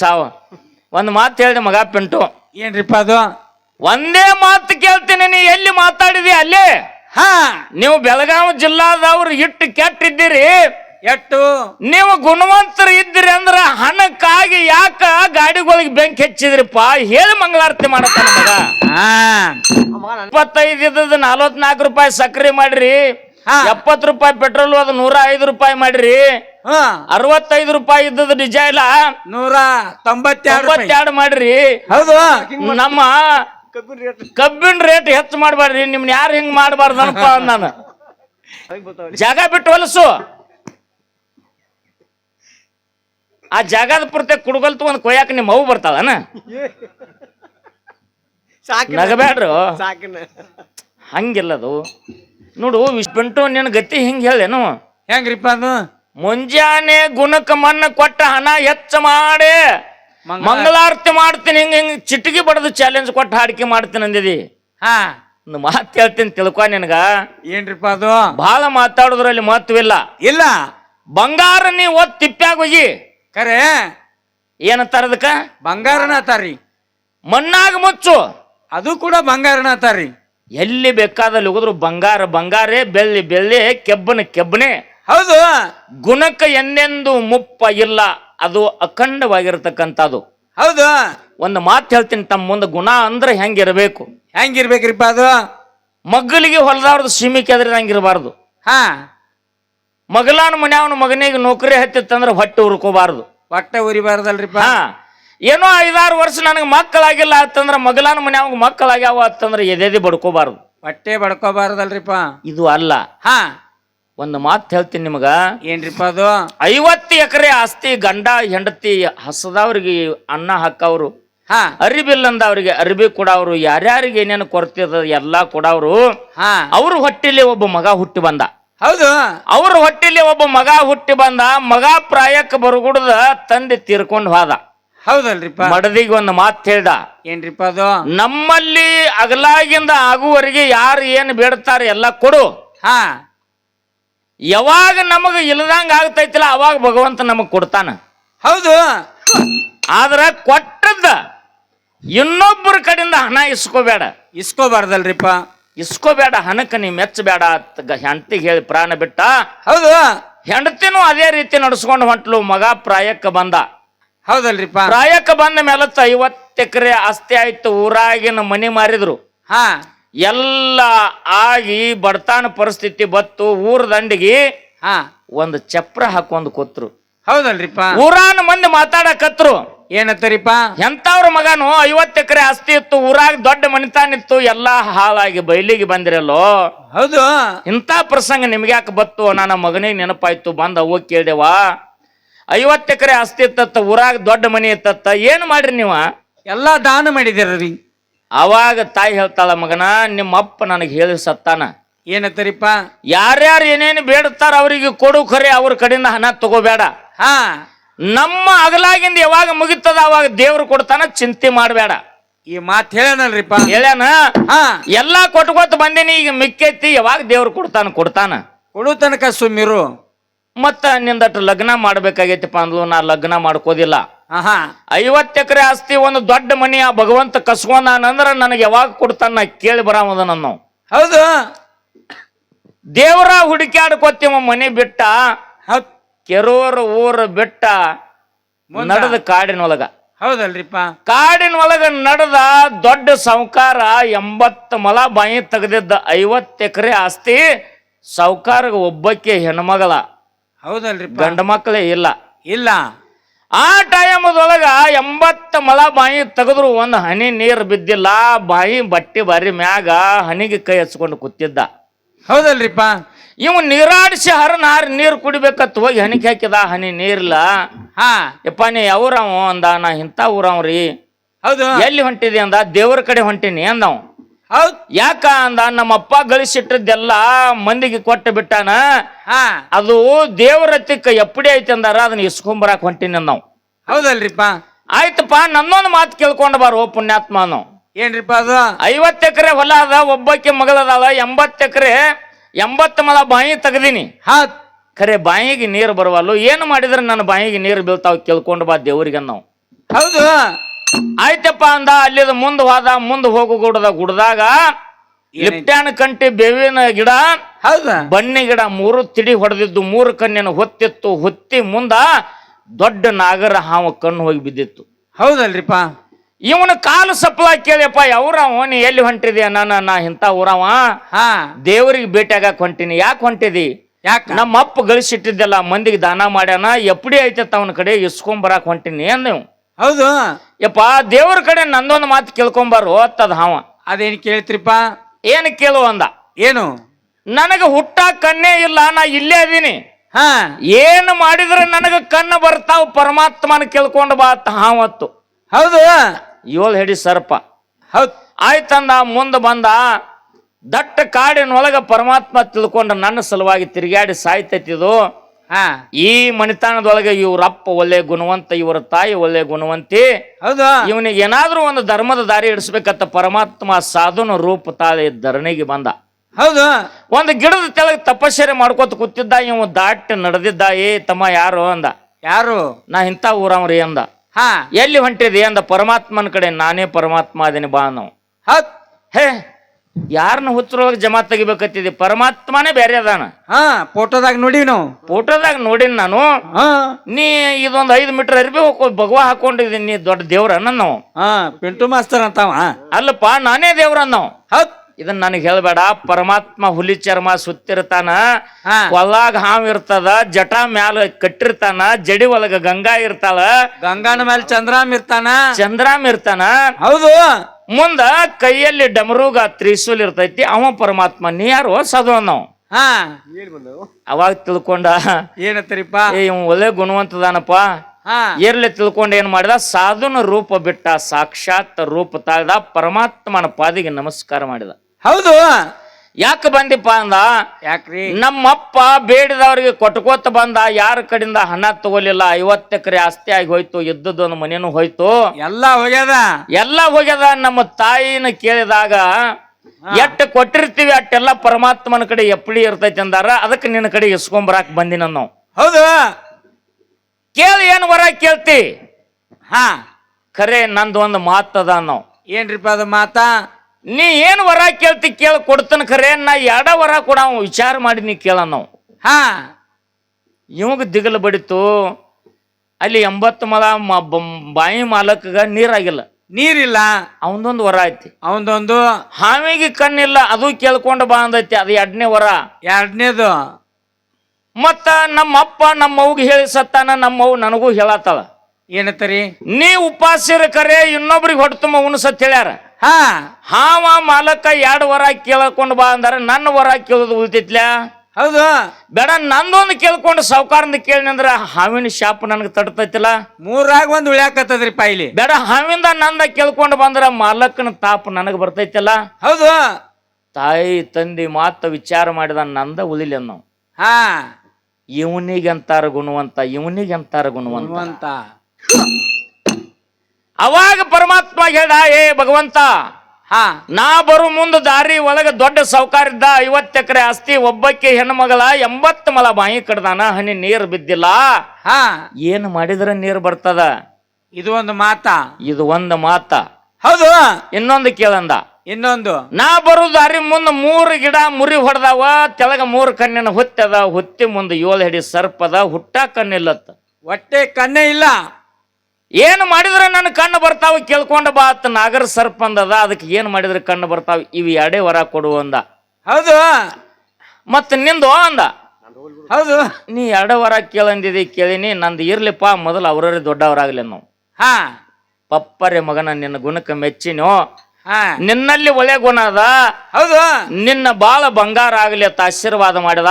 ಸಾವ. ಒಂದು ಮಾತು ಹೇಳಿದೆ ಮಗ ಪಿಂಟು. ಏನ್ರಿಪ್ಪ ಅದು? ಒಂದೇ ಮಾತು ಕೇಳ್ತೀನಿ ನೀ ಎಲ್ಲಿ ಮಾತಾಡಿದಿ ಅಲ್ಲೇ? ಹಾ. ನೀವು ಬೆಳಗಾವಿ ಜಿಲ್ಲಾದವ್ರು ಇಟ್ಟು ಕೆಟ್ಟಿದ್ದೀರಿ. ಎಟ್ಟು? ನೀವು ಗುಣವಂತರು ಇದ್ದೀರಿ ಅಂದ್ರ ಹಣಕ್ಕಾಗಿ ಯಾಕ ಗಾಡಿಗಳಿಗೆ ಬೆಂಕಿ ಹಚ್ಚಿದ್ರಿಪ್ಪ? ಹೇಳಿ ಮಂಗಳಾರತಿ ಮಾಡತ್ತಾನ ಮಗ. ಹಾ. ಇಪ್ಪತ್ತೈದು ಇದ್ದದ ನಲ್ವತ್ನಾಲ್ಕು ರೂಪಾಯಿ ಸಕ್ಕರೆ ಮಾಡ್ರಿ. ಎಪ್ಪತ್ತು ರೂಪಾಯಿ ಪೆಟ್ರೋಲ್ ಅದು ನೂರ ಐದು ರೂಪಾಯಿ ಮಾಡ್ರಿ. ಅರವತ್ತೈದು ರೂಪಾಯಿ ಇದ್ದದ ಇಲ್ಲ? ನೂರ ತೊಂಬತ್ತೆರಡು ಮಾಡ್ರಿ. ಹೌದು. ನಮ್ಮ ಕಬ್ಬಿನ ರೇಟ್ ಹೆಚ್ಚು ಮಾಡಬೇಡ್ರಿ. ನಿಮ್ನ ಯಾರು ಹಿಂಗ್ ಮಾಡಬಾರ್ದನಪ್ಪ ನಾನು ಜಾಗ ಬಿಟ್ಟು ಹೊಲಸು. ಆ ಜಾಗದ ಪೂರ್ತಿ ಕುಡ್ಗಲ್ ತಗೊಂಡ್ ಕೊಯ್ಯಾಕ ನಿಮ್ಮ ಅವು ಬರ್ತಾವನ ನಗಬೇಡ್ರು ಹಂಗಿಲ್ಲದು. ನೋಡು ವಿಷ್ಣು ನಿನ್ನ ಗತಿ ಹಿಂಗ್ ಹೇಳೇನು ಹೆಂಗ್ರಿಪ್ಪ ಅದು? ಮುಂಜಾನೆ ಗುಣಕ ಮಣ್ಣ ಕೊಟ್ಟ ಹಣ ಹೆಚ್ಚ ಮಾಡಿ. ಮಂಗಳ- ಮಂಗಳಾರತಿ ಮಾಡ್ತೀನಿ ಹಿಂಗ ಹಿಂಗ ಚಿಟಿಗೆ ಬಡದು ಚಾಲೆಂಜ್ ಕೊಟ್ಟು ಹಾಡಿಕೆ ಮಾಡ್ತೀನಿ ಅಂದಿದಿ. ಹಾ. ಮಾತು ಹೇಳ್ತೀನಿ ತಿಳ್ಕೊ ನಿನಗ. ಏನ್ರಿಪ್ಪ ಅದು? ಬಹಳ ಮಾತಾಡೋದ್ರಲ್ಲಿ ಮಹತ್ವಿಲ್ಲ ಇಲ್ಲ. ಬಂಗಾರ ನೀ ಒತ್ ತಿಪ್ಪ್ಯಾಗ ಹೋಗಿ. ಖರೆ ಏನಂತಾರ ಅದಕ್ಕ? ಬಂಗಾರನ ಅತ್ತಾರಿ ಮಣ್ಣಾಗ ಮುಚ್ಚು. ಅದು ಕೂಡ ಬಂಗಾರನ ಅತ್ತಾರಿ ಎಲ್ಲಿ ಬೇಕಾದಲ್ಲಿ ಹೋಗಿದ್ರು ಬಂಗಾರ ಬಂಗಾರೇ ಬೆಳ್ಳಿ ಬೆಳ್ಳಿ ಕೆಬ್ಬನ ಕೆಬ್ಬನೆ. ಹೌದು. ಗುಣಕ್ಕೆ ಎನ್ನೆಂದು ಮುಪ್ಪ ಇಲ್ಲ ಅದು ಅಖಂಡವಾಗಿರ್ತಕ್ಕಂಥದ್ದು. ಹೌದು. ಒಂದು ಮಾತು ಹೇಳ್ತೀನಿ ತಮ್ಮ ಮುಂದೆ ಗುಣ ಅಂದ್ರೆ ಹೆಂಗಿರ್ಬೇಕು? ಹೆಂಗಿರ್ಬೇಕ್ರಿಪ್ಪ ಅದು? ಮಗ್ಗಲಿಗೆ ಹೊಲದವ್ರದ್ದು ಸೀಮಿ ಕೆದರಿದಂಗಿರಬಾರ್ದು ಹಾ. ಮಗಲಾನ ಮನ್ಯಾವನ ಮಗನಿಗೆ ನೌಕರಿ ಹತ್ತಿತ್ತಂದ್ರೆ ಹೊಟ್ಟೆ ಉರ್ಕೋಬಾರ್ದು. ಹೊಟ್ಟೆ ಉರಿಬಾರ್ದಲ್ರಿಪ್ಪ. ಹಾ. ಏನೋ ಐದಾರು ವರ್ಷ ನನಗೆ ಮಕ್ಕಳಾಗಿಲ್ಲ ಅಂತಂದ್ರೆ ಮಗಲಾನ ಮನ್ಯಾಗ ಮಕ್ಕಳಾಗ್ಯಾವ ಅಂತಂದ್ರೆ ಎದೆದೆ ಬಡ್ಕೋಬಾರ್ದು. ಹೊಟ್ಟೆ ಬಡ್ಕೋಬಾರ್ದಲ್ರಿಪ್ಪ. ಇದು ಅಲ್ಲ. ಹಾ. ಒಂದು ಮಾತು ಹೇಳ್ತೀನಿ ನಿಮಗ. ಏನ್ರಿಪ್ಪ ಅದು? ಐವತ್ತು ಎಕರೆ ಆಸ್ತಿ ಗಂಡ ಹೆಂಡತಿ ಹಸದವ್ರಿಗೆ ಅನ್ನ ಹಾಕವ್ರು. ಹಾ. ಅಂದ ಅವ್ರಿಗೆ ಅರಿಬಿ ಕೊಡವ್ರು. ಯಾರ್ಯಾರಿಗೆ ಏನೇನು ಕೊರತಿದ ಎಲ್ಲಾ ಕೊಡವ್ರು. ಹಾ. ಅವ್ರ ಹೊಟ್ಟಿಲಿ ಒಬ್ಬ ಮಗ ಹುಟ್ಟಿ ಬಂದ. ಹೌದು. ಅವ್ರ ಹೊಟ್ಟಿಲಿ ಒಬ್ಬ ಮಗ ಹುಟ್ಟಿ ಬಂದ ಮಗ ಪ್ರಾಯಕ್ಕೆ ಬರಗುಡ್ದ ತಂದೆ ತೀರ್ಕೊಂಡು ಹೋದ. ಹೌದಲ್ರಿಪ್ಪ. ಮಡದಿಗೆ ಒಂದು ಮಾತು ಹೇಳ್ದ. ಏನ್ರಿಪ್ಪ ಅದು? ನಮ್ಮಲ್ಲಿ ಅಗಲಾಗಿಂದ ಆಗುವವರೆಗೆ ಯಾರು ಏನು ಬೇಡ್ತಾರೆ ಎಲ್ಲ ಕೊಡು. ಹಾ. ಯಾವಾಗ ನಮಗ ಇಲ್ಲದಂಗ ಆಗ್ತೈತಿಲ್ಲ ಅವಾಗ ಭಗವಂತ ನಮಗ್ ಕೊಡ್ತಾನ. ಹೌದು. ಆದ್ರ ಕೊಟ್ಟದ್ದ ಇನ್ನೊಬ್ಬರ ಕಡೆಯಿಂದ ಹಣ ಇಸ್ಕೋಬೇಡ. ಇಸ್ಕೋಬಾರ್ದಲ್ರಿಪ್ಪ. ಇಸ್ಕೋಬೇಡ ಹಣಕ್ಕೆ ನೀ ಮೆಚ್ಚಬೇಡ ಹೆಂಡತಿಗೆ ಹೇಳಿ ಪ್ರಾಣ ಬಿಟ್ಟ. ಹೌದು. ಹೆಂಡತಿನೂ ಅದೇ ರೀತಿ ನಡ್ಸ್ಕೊಂಡು ಹೊಂಟ್ಲು ಮಗ ಪ್ರಾಯಕ್ಕೆ ಬಂದ. ಹೌದಲ್ರಿಪ್ಪ. ಪ್ರಾಯಕ್ಕೆ ಬಂದ ಮೇಲತ್ತ ಐವತ್ತು ಎಕರೆ ಆಸ್ತಿ ಆಯ್ತು ಊರಾಗಿನ ಮನಿ ಮಾರಿದ್ರು. ಹಾ. ಎಲ್ಲ ಆಗಿ ಬರ್ತಾನ ಪರಿಸ್ಥಿತಿ ಬತ್ತು ಊರ ದಂಡಿಗೆ ಹಾ. ಒಂದು ಚಪ್ರ ಹಾಕೊಂಡ್ ಕೂತ್ರು. ಹೌದಲ್ರಿಪ್ಪ. ಊರಾನ ಮಂದಿ ಮಾತಾಡಕತ್ರು. ಏನತ್ತರಿಪ್ಪ? ಎಂತವ್ರ ಮಗನು ಐವತ್ತು ಎಕರೆ ಆಸ್ತಿ ಇತ್ತು ಊರಾಗ ದೊಡ್ಡ ಮನಿತಾನ ಇತ್ತು ಎಲ್ಲಾ ಹಾಳಾಗಿ ಬಯಲಿಗೆ ಬಂದಿರಲ್ಲೋ? ಹೌದು. ಇಂಥ ಪ್ರಸಂಗ ನಿಮ್ಗೆ ಯಾಕೆ ಬತ್ತು? ನನ್ನ ಮಗನಿಗೆ ನೆನಪಾಯ್ತು ಬಂದ ಅವ್ವ ಕೇಳ್ದೇವ? ಐವತ್ತು ಎಕರೆ ಆಸ್ತಿ ಇತ್ತತ್ತ ಊರಾಗ ದೊಡ್ಡ ಮನಿ ಇತ್ತತ್ತ ಏನು ಮಾಡ್ರಿ ನೀವ? ಎಲ್ಲಾ ದಾನ ಮಾಡಿದಿರ್ರಿ ಅವಾಗ ತಾಯಿ ಹೇಳ್ತಾಳ ಮಗನ ನಿಮ್ಮ ಅಪ್ಪ ನನಗೆ ಹೇಳಿ ಸತ್ತಾನ. ಏನತ್ತರಿಪ್ಪ? ಯಾರ್ಯಾರು ಏನೇನು ಬೇಡ್ತಾರ ಅವರಿಗೆ ಕೊಡು ಖರೆ ಅವ್ರ ಕಡೆಯಿಂದ ಹಣ ತಗೋಬೇಡ. ಹಾ. ನಮ್ಮ ಅಗಲಾಗಿಂದ ಯಾವಾಗ ಮುಗಿತದ ಅವಾಗ ದೇವ್ರು ಕೊಡ್ತಾನ ಚಿಂತೆ ಮಾಡಬೇಡ. ಈ ಮಾತು ಹೇಳನಲ್ರಿಪ್ಪ ಹೇಳ್ಯಾನ? ಹಾ. ಎಲ್ಲಾ ಕೊಟ್ಕೋತ ಬಂದೇನಿ ಈಗ ಮಿಕ್ಕೈತಿ ಯಾವಾಗ ದೇವ್ರು ಕೊಡ್ತಾನ ಕೊಡ್ತಾನ. ಕೊಡು ತನಕ ಸುಮ್ಮಿರು. ಮತ್ತ ನಿಂದಟ್ಟು ಲಗ್ನ ಮಾಡ್ಬೇಕಾಗೈತಿಪ್ಪ ಅಂದ್ಲು ನಾ ಲಗ್ನ ಮಾಡ್ಕೋದಿಲ್ಲ. ಐವತ್ತು ಎಕರೆ ಆಸ್ತಿ ಒಂದು ದೊಡ್ಡ ಮನೆ ಆ ಭಗವಂತ ಕಸ್ಕೊಂಡಾನಂದ್ರ ನನಗೆ ಯಾವಾಗ ಕೊಡ್ತಾನ ಕೇಳಿ ಬರಾಮದ ನನ್ನ ಹೌದು. ದೇವರ ಹುಡುಕ್ಯಾಡ್ಕೋತೀವ ಮನೆ ಬಿಟ್ಟ ಹೌದ್. ಊರ ಊರ್ ಬಿಟ್ಟ? ನಡೆದ ಕಾಡಿನೊಳಗ. ಹೌದಲ್ರಿಪ್ಪ. ಕಾಡಿನೊಳಗ ನಡೆದ ದೊಡ್ಡ ಸಾವುಕಾರ ಎಂಬತ್ತು ಮಲ ಬಾಯಿ ತೆಗೆದಿದ್ದ ಐವತ್ತು ಎಕರೆ ಆಸ್ತಿ ಸಾವುಕಾರಗ ಒಬ್ಬಕ್ಕೆ ಹೆಣ್ಮಗಳ. ಹೌದಲ್ರಿ ಗಂಡ ಮಕ್ಕಳೇ ಇಲ್ಲ. ಇಲ್ಲ. ಆ ಟೈಮದೊಳಗ ಎಂಬತ್ತು ಮಲ ಬಾಯಿ ತೆಗೆದ್ರು ಒಂದು ಹನಿ ನೀರು ಬಿದ್ದಿಲ್ಲ ಬಾಯಿ ಬಟ್ಟೆ ಬಾರಿ ಮ್ಯಾಗ ಹನಿಗೆ ಕೈ ಹಚ್ಕೊಂಡು ಕೂತಿದ್ದ. ಹೌದಲ್ರಿಪ್ಪ. ಇವ್ ನೀರಾಡಿಸಿ ಹರನ ಹಾರಿ ನೀರು ಕುಡಿಬೇಕತ್ ಹೋಗಿ ಹನಿಗೆ ಹಾಕಿದ ಹನಿ ನೀರಿಲ್ಲ ಹಾ. ಯಪ್ಪ ನೀ ಅವ್ರವ ಅಂದ ನಾ ಇಂಥ ಊರವ್ರಿ. ಹೌದು. ಎಲ್ಲಿ ಹೊಂಟಿದೆ ಅಂದ? ದೇವ್ರ ಕಡೆ ಹೊಂಟೀನಿ ಅಂದವ್. ಹೌದ್. ಯಾಕ ಅಂದ ನಮ್ಮ ಅಪ್ಪ ಗಳಿಸಿಟ್ಟದ್ದೆಲ್ಲ ಮಂದಿಗೆ ಕೊಟ್ಟು ಬಿಟ್ಟಾನ? ಹಾ. ಅದು ದೇವರತ್ತಿಕ್ಕ ಎಪ್ಪಡಿ ಐತಿ ಅಂದಾರ ಅದನ್ನ ಇಸ್ಕೊಂಬರಾಕ್ ಹೊಂಟಿನ ನಾವು. ಹೌದಲ್ರಿಪ್ಪ. ಆಯ್ತಪ್ಪ ನನ್ನೊಂದು ಮಾತು ಕೇಳ್ಕೊಂಡು ಬಾರೋ ಪುಣ್ಯಾತ್ಮ ಅನ್ನೋ ಏನ್ರಿಪ್ಪ ಅದು? ಐವತ್ತು ಎಕರೆ ಹೊಲ ಅದ ಒಬ್ಬಕ್ಕೆ ಮಗಳದಾಳ ಎಂಬತ್ತು ಎಕರೆ ಎಂಬತ್ತು ಮಲ ಬಾಯಿ ತೆಗ್ದೀನಿ. ಹಾ ಖರೆ ಬಾಯಿಗೆ ನೀರು ಬರವಲ್ಲು ಏನು ಮಾಡಿದ್ರೆ ನನ್ನ ಬಾಯಿಗೆ ನೀರು ಬೀಳ್ತಾವ ಕೇಳ್ಕೊಂಡು ಬಾ ದೇವ್ರಿಗೆ ನಾವು. ಹೌದು. ಆಯ್ತಪ್ಪ ಅಂದ ಅಲ್ಲಿದ ಮುಂದ್ ಹೋದ ಮುಂದ್ ಹೋಗು ಗುಡದ ಗುಡದಾಗ ಲಿಪ್ಟ್ಯಾನ್ ಕಂಟಿ ಬೇವಿನ ಗಿಡ ಹೌದಾ? ಬನ್ನಿ ಗಿಡ ಮೂರು ತಿಡಿ ಹೊಡೆದಿದ್ದು ಮೂರು ಕಣ್ಣಿನ ಹೊತ್ತಿತ್ತು ಹೊತ್ತಿ ಮುಂದ ದೊಡ್ಡ ನಾಗರ ಹಾವ ಕಣ್ಣು ಹೋಗಿ ಬಿದ್ದಿತ್ತು. ಹೌದಲ್ರಿಪ್ಪ? ಇವನ ಕಾಲು ಸಪ್ಲ ಕೇಳಿಯಪ್ಪ ಯಾವ್ರವ ನೀ ಎಲ್ಲಿ ಹೊಂಟಿದ್ಯಾ? ನಾನು ನಾ ಇಂಥ ಊರವ? ಹಾ. ದೇವರಿಗೆ ಭೇಟಿಯಾಗಕ್ ಹೊಂಟಿನಿ. ಯಾಕೆ ಹೊಂಟಿದಿ? ಯಾಕ? ನಮ್ಮ ಅಪ್ಪ ಗಳಿಸಿಟ್ಟಿದ್ದೆಲ್ಲ ಮಂದಿಗೆ ದಾನ ಮಾಡ್ಯಾನ ಎಪ್ಪಡಿ ಐತೆ ಅವನ ಕಡೆ ಇಸ್ಕೊಂಡ್ ಬರಾಕ್ ಹೊಂಟಿನಿ ನೀವು? ಹೌದು. ಯಪ್ಪ ದೇವ್ರ ಕಡೆ ನಂದೊಂದು ಮಾತು ಕೇಳ್ಕೊಂಬಾರು ಓದ್ತದ ಹಾವ. ಅದೇನು ಕೇಳ್ತ್ರಿಪ್ಪ? ಏನು ಕೇಳು ಅಂದ? ಏನು? ನನಗೆ ಹುಟ್ಟ ಕಣ್ಣೇ ಇಲ್ಲ ನಾ ಇಲ್ಲೇ ಅದೀನಿ. ಹ. ಏನು ಮಾಡಿದ್ರೆ ನನಗೆ ಕಣ್ಣು ಬರ್ತಾವ ಪರಮಾತ್ಮನ ಕೇಳ್ಕೊಂಡು ಬಾ ಅತ್ತ ಹಾವತ್ತು. ಹೌದು. ಏಳು ಹೆಡಿ ಸರ್ಪ. ಹೌದ್. ಆಯ್ತಂದ ಮುಂದೆ ಬಂದ ದಟ್ಟ ಕಾಡಿನೊಳಗೆ ಪರಮಾತ್ಮ ತಿಳ್ಕೊಂಡು ನನ್ನ ಸಲುವಾಗಿ ತಿರುಗಾಡಿ ಸಾಯ್ತೈತಿದು ಈ ಮಣಿತಾಣದೊಳಗೆ ಇವರಪ್ಪ ಒಳ್ಳೆ ಗುಣವಂತ ಇವರ ತಾಯಿ ಒಳ್ಳೆ ಗುಣವಂತಿ. ಹೌದಾ. ಇವನಿಗೆ ಏನಾದ್ರೂ ಒಂದು ಧರ್ಮದ ದಾರಿ ಇಡಿಸ್ಬೇಕತ್ತ ಪರಮಾತ್ಮ ಸಾಧುನ ರೂಪ ತಾಳಿ ಧರಣಿಗೆ ಬಂದ. ಹೌದು. ಒಂದು ಗಿಡದ ತೆಳಗೆ ತಪಸ್ಸರಿ ಮಾಡ್ಕೋತ ಕೂತಿದ್ದ ಇವ ದಾಟಿ ನಡೆದಿದ್ದ ಏ ತಮ್ಮ ಯಾರು? ಅಂದ. ಯಾರು? ನಾ ಇಂಥ ಊರವ್ರಿ ಅಂದ. ಹಾ. ಎಲ್ಲಿ ಹೊಂಟಿದಿ? ಅಂದ. ಪರಮಾತ್ಮನ ಕಡೆ ನಾನೇ ಪರಮಾತ್ಮ ಅದೇನಿ ಬಾ ನಾವು ಹೇ ಯಾರನ್ನ ಹುಚ್ಚರೊಳಗೆ ಜಮಾ ತೆಗಿಬೇಕತ್ತಿದ್ದೆ? ಪರಮಾತ್ಮನೇ ಬೇರೆ ಅದಾನ. ಹಾ ಫೋಟೋದಾಗ ನೋಡಿವಿ ನಾವು. ಫೋಟೋದಾಗ ನೋಡಿನ ನಾನು. ಹಾ. ನೀ ಇದೊಂದು ಐದು ಮೀಟರ್ ಅರ್ಬಿ ಹೋಗೋ ಭಗವಾ ಹಾಕೊಂಡಿದ್ದೀನಿ ನೀ ದೊಡ್ಡ ದೇವ್ರ ನಾವು. ಹಾ ಪಿಂಟು ಮಾಸ್ತರ್ ಅಂತಾವ. ಅಲ್ಲಪ್ಪ ನಾನೇ ದೇವ್ರ ನಾವು. ಹತ್ ಇದನ್ನ ನನಗೆ ಹೇಳ್ಬೇಡ ಪರಮಾತ್ಮ ಹುಲಿ ಚರ್ಮ ಸುತ್ತಿರ್ತಾನ ಹಾ. ಕೊಲ್ಲಾಗ ಹಾವ್ ಇರ್ತದ ಜಟ ಮ್ಯಾಲ ಕಟ್ಟಿರ್ತಾನ ಜಡಿ ಒಳಗ ಗಂಗಾ ಇರ್ತಾಳ. ಗಂಗಾನ ಮೇಲೆ ಚಂದ್ರಾಮ್ ಇರ್ತಾನ. ಚಂದ್ರಾಮ್ ಇರ್ತಾನ. ಹೌದು. ಮುಂದ ಕೈಯಲ್ಲಿ ಡಮರುಗ ತ್ರಿಶೂಲ್ ಇರ್ತೈತಿ ಅವ ಪರಮಾತ್ಮ ನೀ ಯಾರು? ನಾವು ಹಾ. ಅವಾಗ ತಿಳ್ಕೊಂಡ ಏನತ್ತರಿಪ್ಪ ಏ ಇವ್ ಒಳ್ಳೆ ಗುಣವಂತದಾನಪ್ಪ. ಹಾ. ತಿಳ್ಕೊಂಡ ತಿಳ್ಕೊಂಡು ಏನ್ ಮಾಡಿದ? ಸಾಧುನ ರೂಪ ಬಿಟ್ಟ ಸಾಕ್ಷಾತ್ ರೂಪ ತಾಳ್ದ ಪರಮಾತ್ಮನ ಪಾದಿಗೆ ನಮಸ್ಕಾರ ಮಾಡಿದ. ಹೌದು. ಯಾಕೆ ಬಂದಿಪ್ಪ ಅಂದ? ಯಾಕ್ರಿ? ನಮ್ಮಪ್ಪ ಬೇಡಿದವ್ರಿಗೆ ಕೊಟ್ಕೋತ ಬಂದ ಯಾರ ಕಡೆಯಿಂದ ಹಣ ತಗೋಲಿಲ್ಲ ಐವತ್ತು ಎಕರೆ ಆಸ್ತಿ ಆಗಿ ಹೋಯ್ತು ಇದ್ದದೊಂದು ಮನೇನು ಹೋಯ್ತು. ಎಲ್ಲ ಹೋಗ್ಯದ? ಎಲ್ಲ ಹೋಗ್ಯದ ನಮ್ಮ ತಾಯಿನ ಕೇಳಿದಾಗ ಎಟ್ಟು ಕೊಟ್ಟಿರ್ತೀವಿ ಅಟ್ಟೆಲ್ಲ ಪರಮಾತ್ಮನ ಕಡೆ ಎಪ್ಪಡಿ ಇರ್ತೈತಿ ಅಂದಾರ ಅದಕ್ಕೆ ನಿನ್ನ ಕಡೆ ಇಸ್ಕೊಂಬರಾಕ್ ಬಂದಿನ ನಾವು ಹೌದು. ಕೇಳಿ ಏನು ವರ ಕೇಳ್ತಿ? ಹಾ. ಖರೆ ನಂದು ಒಂದು ಮಾತದ ನಾವು ಏನ್ರಿಪ್ಪ ಅದು ಮಾತಾ? ನೀ ಏನು ವರ ಕೇಳ್ತಿ ಕೇಳಿ ಕೊಡ್ತಾನ ಖರೆ ನಾ ಎರಡ ವರ ಕೊಡ ವಿಚಾರ ಮಾಡಿ ನೀ ಕೇಳ ನಾವು. ಹಾ. ಇವಾಗ ದಿಗಲು ಬಡಿತು ಅಲ್ಲಿ ಎಂಬತ್ತು ಮಲ ಮ- ಬಂ- ಬಾಯಿ ಮಾಲಕ್ಗ ನೀರಾಗಿಲ್ಲ ನೀರಿಲ್ಲ. ಅವನದೊಂದು ವರ ಐತಿ. ಅವನೊಂದು ಹಾವಿಗೆ ಕಣ್ಣಿಲ್ಲ ಅದು ಕೇಳ್ಕೊಂಡು ಬಾ ಅಂದೈತಿ ಅದು ಎರಡನೇ ವರ. ಎರಡನೇದು. ಮತ್ತ ನಮ್ಮ ಅಪ್ಪ ನಮ್ಮ ಅವ್ಗೆ ಹೇಳಿ ಸತ್ತಾನ ನಮ್ಮ ಅವ್ ನನಗೂ ಹೇಳತ್ತಾಳ. ಏನತ್ತರಿ ನೀ ಉಪಾಸಿರ ಕರೆ ಇನ್ನೊಬ್ರಿಗೆ ಹೊಟ್ಟು ತುಂಬ ಉಣಸತ್ ಹೇಳ್ಯಾರ. ಹಾ. ಹಾವ ಮಾಲಕ ಎರಡು ವರ ಕೇಳ್ಕೊಂಡು ಬಾ ಅಂದ್ರೆ ನನ್ನ ವರ ಕೇಳೋದು ಉಳಿತೈತ್ಲ? ಹೌದು. ಬೇಡ ನಂದೊಂದು ಕೇಳ್ಕೊಂಡು ಸಾವುಕಾರಂದ ಕೇಳಿ ಅಂದ್ರ ಹಾವಿನ ಶಾಪ್ ನನಗೆ ತಡ್ತೈತಿಲ್ಲ ಮೂರಾಗ ಒಂದು ಉಳ್ಯಾಕತ್ತದ್ರಿಪ್ಪ ಇಲ್ಲಿ. ಬೇಡ ಹಾವಿಂದ ನಂದ ಕೇಳ್ಕೊಂಡು ಬಂದ್ರ ಮಾಲಕನ ತಾಪ ನನಗೆ ಬರ್ತೈತಿಲ್ಲ ಹೌದು. ತಾಯಿ ತಂದೆ ಮಾತು ವಿಚಾರ ಮಾಡಿದ ನಂದ ಉಳಿಲಿ ನಾವು. ಹಾ. ಇವನಿಗೆ ಅಂತಾರ ಗುಣವಂತ ಇವನಿಗೆ ಅಂತಾರ ಗುಣವಂತ. ಅವಾಗ ಪರಮಾತ್ಮ ಹೇಳ ಏ ಭಗವಂತ ಹಾ. ನಾ ಬರು ಮುಂದ ದಾರಿ ಒಳಗೆ ದೊಡ್ಡ ಸಾವುಕಾರ ಇದ್ದ ಐವತ್ತು ಎಕರೆ ಆಸ್ತಿ ಒಬ್ಬಕ್ಕೆ ಹೆಣ್ಮಗಳ ಎಂಬತ್ತು ಮಲ ಬಾಯಿ ಕಡ್ದಾನ ಹನಿ ನೀರು ಬಿದ್ದಿಲ್ಲ. ಹಾ. ಏನು ಮಾಡಿದ್ರೆ ನೀರು ಬರ್ತದ? ಇದು ಒಂದು ಮಾತ. ಇದು ಒಂದು ಮಾತ. ಹೌದು. ಇನ್ನೊಂದು ಕೇಳಂದ. ಇನ್ನೊಂದು. ನಾ ಬರು ದಾರಿ ಮುಂದೆ ಮೂರು ಗಿಡ ಮುರಿ ಹೊಡೆದಾವ ತೆಳಗ ಮೂರು ಕಣ್ಣಿನ ಹುತ್ತದ ಹುತ್ತಿ ಮುಂದೆ ಏಳು ಹಿಡಿ ಸರ್ಪದ ಹುಟ್ಟ ಕಣ್ಣಿಲ್ಲತ್ತ ಒಟ್ಟೆ ಕಣ್ಣೇ ಇಲ್ಲ. ಏನು ಮಾಡಿದ್ರೆ ನನ್ನ ಕಣ್ಣು ಬರ್ತಾವೆ ಕೇಳ್ಕೊಂಡ ಬಾ ಅತ್ತ ನಾಗರ ಸರ್ಪ ಅಂದದ ಅದಕ್ಕೆ ಏನು ಮಾಡಿದ್ರೆ ಕಣ್ಣು ಬರ್ತಾವೆ? ಇವು ಎರಡೇ ವರ ಕೊಡು ಅಂದ. ಹೌದು. ಮತ್ತೆ ನಿಂದು ಅಂದ. ಹೌದು. ನೀ ಎರಡೇ ವರ ಕೇಳಂದಿದಿ ಕೇಳಿನಿ ನಂದು ಇರ್ಲಿಪ್ಪ ಮೊದಲು ಅವರೇ ದೊಡ್ಡವರಾಗ್ಲಿ ನಾವು. ಹಾ. ಪಪ್ಪರೆ ಮಗನ ನಿನ್ನ ಗುಣಕ್ಕೆ ಮೆಚ್ಚಿನೋ? ಹಾ. ನಿನ್ನಲ್ಲಿ ಒಳ್ಳೆ ಗುಣ ಅದ? ಹೌದು. ನಿನ್ನ ಬಾಳ ಬಂಗಾರ ಆಗ್ಲಿ ಅಂತ ಆಶೀರ್ವಾದ ಮಾಡಿದ?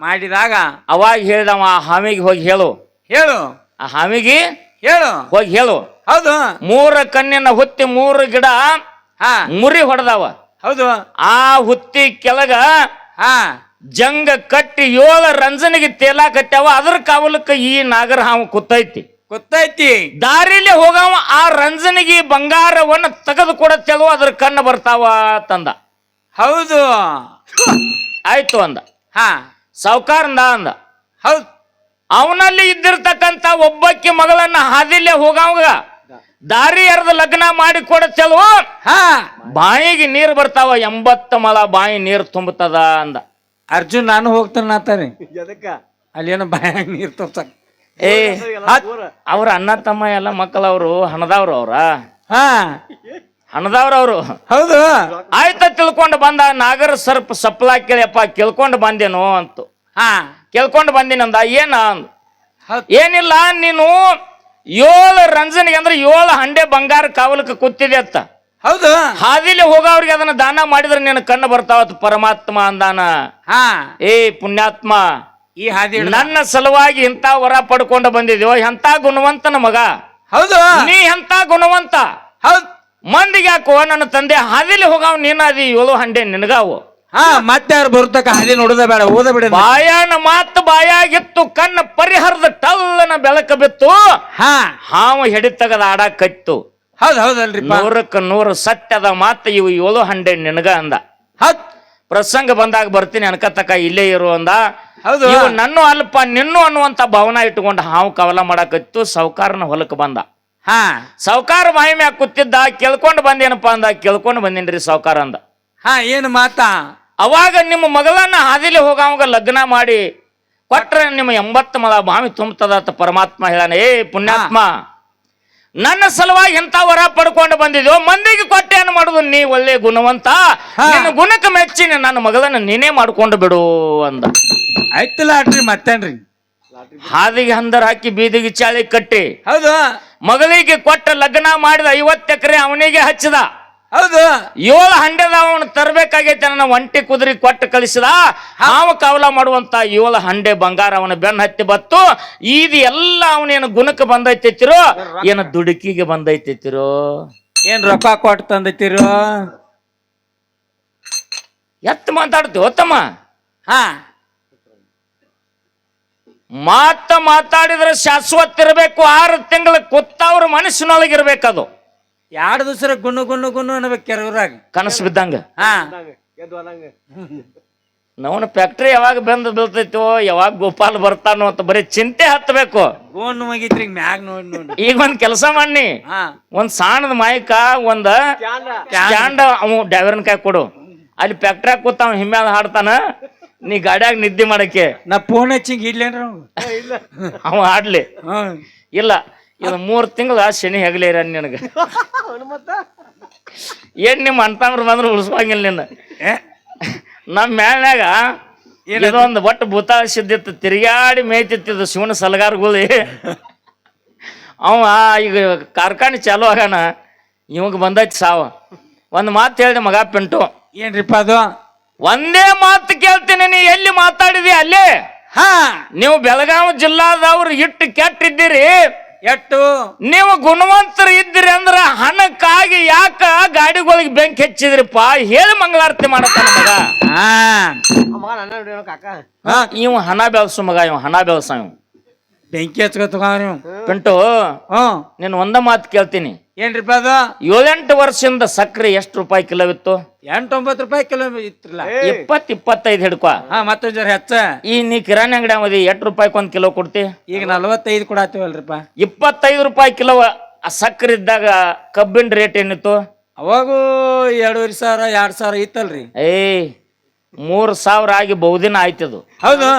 ಮಾಡಿದಾಗ. ಅವಾಗ ಹೇಳಿದವ ಆ ಹಾವಿಗೆ ಹೋಗಿ ಹೇಳು. ಹೇಳು. ಆ ಹಾವಿಗೆ ಹೇಳು. ಹೋಗಿ ಹೇಳು. ಹೌದು. ಮೂರ ಕಣ್ಣಿನ ಹುತ್ತಿ ಮೂರು ಗಿಡ ಹಾ. ಮುರಿ ಹೊಡೆದಾವ. ಹೌದು. ಆ ಹುತ್ತಿ ಕೆಳಗ ಹಾ. ಜಂಗ ಕಟ್ಟಿ ಏಳು ರಂಜನಿಗೆ ತೇಲಾಕತ್ಯಾವ ಅದ್ರ ಕಾವಲಕ್ಕ ಈ ನಾಗರ ಹಾವು ಕುತ್ತೈತಿ. ಗೊತ್ತೈತಿ ದಾರಿಲಿ ಹೋಗವ ಆ ರಂಜನಿಗೆ ಬಂಗಾರವನ್ನ ತೆಗೆದು ಕೊಡತ್ತೇಳು ಅದ್ರ ಕಣ್ಣು ಬರ್ತಾವ ತಂದ. ಹೌದು. ಆಯ್ತು ಅಂದ. ಹಾ. ಸಾವುಕಾರ ಅಂದ. ಹೌದು. ಅವನಲ್ಲಿ ಇದ್ದಿರ್ತಕ್ಕಂಥ ಒಬ್ಬಕ್ಕೆ ಮಗಳನ್ನ ಹಾದಿಲ್ಲೇ ಹೋಗವಾಗ. ದಾರಿ ಎರೆದು ಲಗ್ನ ಮಾಡಿ ಕೊಡಚಲ್ವ ಹಾ. ಬಾಯಿಗೆ ನೀರು ಬರ್ತಾವ ಎಂಬತ್ತ ಮಲ ಬಾಯಿ ನೀರು ತುಂಬುತ್ತದ ಅಂದ. ಅರ್ಜುನ್ ನಾನು ಹೋಗ್ತಾನ ಆತಾನೆ ಅಲ್ಲೇನೋ ಬಾಯಾಗ ನೀರು ತುಂಬ ಏ ಅವ್ರ ಅಣ್ಣ ತಮ್ಮ ಎಲ್ಲ ಮಕ್ಕಳವ್ರು ಹಣದವ್ರು ಅವ್ರ. ಹಾ. ಹಣದವ್ರವ್ರು ಹೌದು. ಆಯ್ತಾ ತಿಳ್ಕೊಂಡು ಬಂದ ನಾಗರ ಸರ್ಪ ಸಪ್ಲಾ ಕೇಳಿಯಪ್ಪ ಕೇಳ್ಕೊಂಡು ಬಂದೇನೋ ಅಂತು. ಹಾ. ಕೇಳ್ಕೊಂಡು ಬಂದಿನಂದ ಏನ ಏನಿಲ್ಲ ನೀನು ಏಳು ರಂಜನಿಗೆ ಅಂದ್ರೆ ಏಳು ಹಂಡೆ ಬಂಗಾರ ಕಾವಲಕ್ಕೆ ಕೂತಿದೆ ಅತ್ತ ಹೌದು. ಹಾದಿಲಿ ಹೋಗೋರಿಗೆ ಅದನ್ನ ದಾನ ಮಾಡಿದ್ರೆ ನಿನ್ನ ಕಣ್ಣು ಬರ್ತಾವತ್ ಪರಮಾತ್ಮ ಅಂದಾನ. ಹಾ. ಏ ಪುಣ್ಯಾತ್ಮ ಈ ಹಾದಿ ನನ್ನ ಸಲುವಾಗಿ ಇಂಥ ವರ ಪಡ್ಕೊಂಡು ಬಂದಿದ್ಯೋ ಎಂತ ಗುಣವಂತನ ಮಗ. ಹೌದು. ನೀ ಎಂತ ಗುಣವಂತ. ಹೌದ್. ಮಂದಿಗೆ ಯಾಕೋ ನನ್ನ ತಂದೆ ಹಾದಿಲಿ ಹೋಗಾವ್ ನೀನು ಅದಿ ಏಳು ಹಂಡೆ ನಿನಗಾವು. ಹಾ ಮತ್ತೆ ಬರ್ತಕ್ಕ ಹಾದಿ ನೋಡುದ ಬೇಡ ಓದ ಬಿಡ ಬಾಯಾನ ಮಾತು ಬಾಯಾಗಿತ್ತು ಕಣ್ಣ ಪರಿಹರದ ಟಲ್ಲನ ಬೆಳಕ ಬಿತ್ತು. ಹಾ. ಹಾವ ಹೆಡಿ ತೆಗದ ಆಡ ಕತ್ತು ಹೌದ್ ಹೌದಲ್ರಿಪ್ಪ ನೂರಕ್ಕ ನೂರು ಸತ್ಯದ ಮಾತು ಇವು ಏಳು ಹಂಡೆ ನಿನಗ ಅಂದ. ಹತ್ ಪ್ರಸಂಗ ಬಂದಾಗ ಬರ್ತೀನಿ ಅನ್ಕತಕ ಇಲ್ಲೇ ಇರು ಅಂದ. ಹೌದು. ಇವ ನನ್ನ ಅಲ್ಪ ನಿನ್ನು ಅನ್ನುವಂತ ಭಾವನಾ ಇಟ್ಕೊಂಡು ಹಾವು ಕವಲ ಮಾಡಕತ್ತು ಸಾವುಕಾರನ ಹೊಲಕ್ಕೆ ಬಂದ. ಹಾ. ಸಾವುಕಾರ ಬಾಯಿ ಮ್ಯಾಗ ಕೂತಿದ್ದ ಕೇಳ್ಕೊಂಡು ಬಂದೇನಪ್ಪ ಅಂದ ಕೇಳ್ಕೊಂಡು ಬಂದೇನ್ರಿ ಸಾವುಕಾರ ಅಂದ. ಹಾ ಏನು ಮಾತಾ? ಅವಾಗ ನಿಮ್ಮ ಮಗಳನ್ನ ಹಾದಿಲಿ ಹೋಗವಾಗ ಲಗ್ನ ಮಾಡಿ ಕೊಟ್ರೆ ನಿಮ್ಮ ಎಂಬತ್ತು ಮಲ ಬಾವಿ ತುಂಬತದ ಅಂತ ಪರಮಾತ್ಮ ಹೇಳಾನೆ ಏ ಪುಣ್ಯಾತ್ಮ ನನ್ನ ಸಲುವಾಗಿ ಎಂತ ವರ ಪಡ್ಕೊಂಡು ಬಂದಿದ್ಯೋ ಮಂದಿಗೆ ಕೊಟ್ಟೆ ಏನು ಮಾಡುದು ನೀ ಒಳ್ಳೆ ಗುಣವಂತ. ನಿನ್ನ ಗುಣಕ್ಕೆ ಮೆಚ್ಚಿ ನನ್ನ ಮಗಳನ್ನ ನೀನೇ ಮಾಡ್ಕೊಂಡು ಬಿಡು ಅಂದ. ಆಯ್ತು ಲಾಟ್ರಿ ಮತ್ತೇನ್ರಿ? ಹಾದಿಗೆ ಹಂದರ್ ಹಾಕಿ ಬೀದಿಗೆ ಚಾಳಿ ಕಟ್ಟಿ. ಹೌದು. ಮಗಳಿಗೆ ಕೊಟ್ಟ ಲಗ್ನ ಮಾಡಿದ ಐವತ್ತು ಎಕರೆ ಅವನಿಗೆ ಹಚ್ಚಿದ. ಹೌದು. ಏಳು ಹಂಡೆದ ಅವನು ತರಬೇಕಾಗೈತೆ ನನ್ನ ಒಂಟಿ ಕುದುರೆ ಕೊಟ್ಟು ಕಳಿಸಿದ. ಹಾವ ಕಾವಲ ಮಾಡುವಂತ ಏಳು ಹಂಡೆ ಬಂಗಾರ ಅವನ ಬೆನ್ನ ಹತ್ತಿ ಬತ್ತು ಇದು ಎಲ್ಲ ಅವನೇನು ಗುಣಕ್ಕೆ ಬಂದೈತಿರೋ ಏನು ದುಡುಕಿಗೆ ಬಂದೈತಿರೋ ಏನ್ ರೊಕ್ಕ ಕೊಟ್ಟು ತಂದೈತಿರೋ? ಎತ್ತು ಮಾತಾಡ್ತೀವಿ ಹೋತಮ್ಮ ಹಾ. ಮಾತ ಮಾತಾಡಿದ್ರೆ ಶಾಶ್ವತ ಇರಬೇಕು ಆರು ತಿಂಗಳ ಕುತ್ತವ್ರ ಮನಸ್ಸಿನೊಳಗಿರ್ಬೇಕದು. ಎರಡು ದಿವಸ ಗುನ್ನು ಗುನ್ನು ಗುನ್ನು ಅನ್ಬೇಕು ಕೆರೂರಾಗ ಕನಸು ಬಿದ್ದಂಗ. ಹಾ. ನವನ ಫ್ಯಾಕ್ಟ್ರಿ ಯಾವಾಗ ಬೆಂದ ಬೀಳ್ತೈತೋ ಯಾವಾಗ ಗೋಪಾಲ್ ಬರ್ತಾನೋ ಅಂತ ಬರೀ ಚಿಂತೆ ಹತ್ತಬೇಕು. ಗೋನ್ ಮಗಿತ್ರಿ ಮ್ಯಾಗ್ ನೋಡಿ ನೋಡಿ. ಈಗ ಒಂದ್ ಕೆಲಸ ಮಾಡಿ ಒಂದ್ ಸಾಣದ ಮೈಕ ಒಂದ ಸ್ಟ್ಯಾಂಡ್ ಅವ್ ಡ್ರೈವರ್ನ ಕಾಯಿ ಕೊಡು. ಅಲ್ಲಿ ಫ್ಯಾಕ್ಟ್ರಿ ಕೂತ ಅವ್ ಹಿಮ್ಮ್ಯಾದ ಹಾಡ್ತಾನ ನೀ ಗಾಡ್ಯಾಗ ನಿದ್ದೆ ಮಾಡಕ್ಕೆ. ನಾ ಫೋನ್ ಹಚ್ಚಿಂಗ್ ಇಡ್ಲೇನ್ರ ಅವ ಹಾಡ್ಲಿ. ಇಲ್ಲ. ಇದು ಮೂರ್ ತಿಂಗಳ ಶನಿ ಹೆಗಲೇರ ನಿನಗ. ಏನ್ ನಿಮ್ಮ ಅಂತಂದ್ರ ಬಂದ್ರೆ ಉಳಿಸ್ಬಂಗಿಲ್ಲ ನಿನ್ನ? ನಮ್ಮ ಮ್ಯಾಲ್ನ್ಯಾಗ ಇದೊಂದು ಒಟ್ಟು ಭೂತ ಸಿದ್ದಿತ್ತು ತಿರುಗಾಡಿ ಮೇಯ್ತಿತ್ತಿದ್ದು ಶಿವನ ಸಲಗಾರಗುಳಿ. ಅವ ಈಗ ಕಾರ್ಖಾನೆ ಚಾಲು ಆಗಾನ ಇವಾಗ ಬಂದೈತಿ ಸಾವ. ಒಂದು ಮಾತು ಹೇಳಿದೆ ಮಗ ಪಿಂಟು. ಏನ್ರಿಪ್ಪ ಅದು? ಒಂದೇ ಮಾತು ಕೇಳ್ತೀನಿ ನೀ ಎಲ್ಲಿ ಮಾತಾಡಿದಿ ಅಲ್ಲಿ? ಹಾ. ನೀವು ಬೆಳಗಾವಿ ಜಿಲ್ಲಾದವ್ರು ಇಟ್ಟು ಕೆಟ್ಟಿದ್ದೀರಿ ಎಟ್ಟು? ನೀವು ಗುಣವಂತರು ಇದ್ರಿ ಅಂದ್ರ ಹಣಕ್ಕಾಗಿ ಯಾಕ ಗಾಡಿಗಳಿಗೆ ಬೆಂಕಿ ಹಚ್ಚಿದ್ರಿಪ್ಪ? ಹೇಳಿ ಮಂಗಳಾರತಿ ಮಾಡತ್ತಾನ ಮಗ. ಹಾ. ಇವ ಹಣ ಬೆಳ್ಸು ಮಗ ಇವ್ ಹಣ ಬೆಳ್ಸ ಇವ್. ಬೆಂಕಿ ಹಚ್ಕೊತ ನೀವು. ಪಿಂಟು ಹ್ಮ್ ನೀನು ಒಂದ ಮಾತು ಕೇಳ್ತೀನಿ. ಏನ್ರಿಪ್ಪ ಅದು? ಏಳೆಂಟು ವರ್ಷದಿಂದ ಸಕ್ಕರೆ ಎಷ್ಟು ರೂಪಾಯಿ ಕಿಲೋ ಇತ್ತು? ಎಂಟೊಂಬತ್ತು ರೂಪಾಯಿ ಕಿಲೋ ಇತ್ರಲ್ಲ ಇಪ್ಪತ್ ಇಪ್ಪತ್ತೈದು ಹಿಡ್ಕೊ. ಹಾ ಮತ್ತೊಂದ್ ಜರ ಹೆಚ್ಚ. ಈ ನೀ ಕಿರಾಣಿ ಅಂಗಡಿ ಅವಧಿ ಎಷ್ಟು ರೂಪಾಯಿಗೆ ಒಂದು ಕಿಲೋ ಕೊಡ್ತಿ? ಈಗ ನಲ್ವತ್ತೈದು ಕೊಡಾತೀವಲ್ರಿಪ್ಪ ಇಪ್ಪತ್ತೈದು ರೂಪಾಯಿ ಕಿಲೋ ಆ ಸಕ್ಕರೆ ಇದ್ದಾಗ ಕಬ್ಬಿನ ರೇಟ್ ಏನಿತ್ತು? ಅವಾಗೂ ಎರಡೂವರೆ ಸಾವಿರ ಎರಡ್ ಸಾವಿರ ಇತ್ತಲ್ರಿ. ಏಯ್ ಮೂರು ಸಾವಿರ ಆಗಿ ಬಹುದಿನ ಆಯ್ತದು ಹೌದು.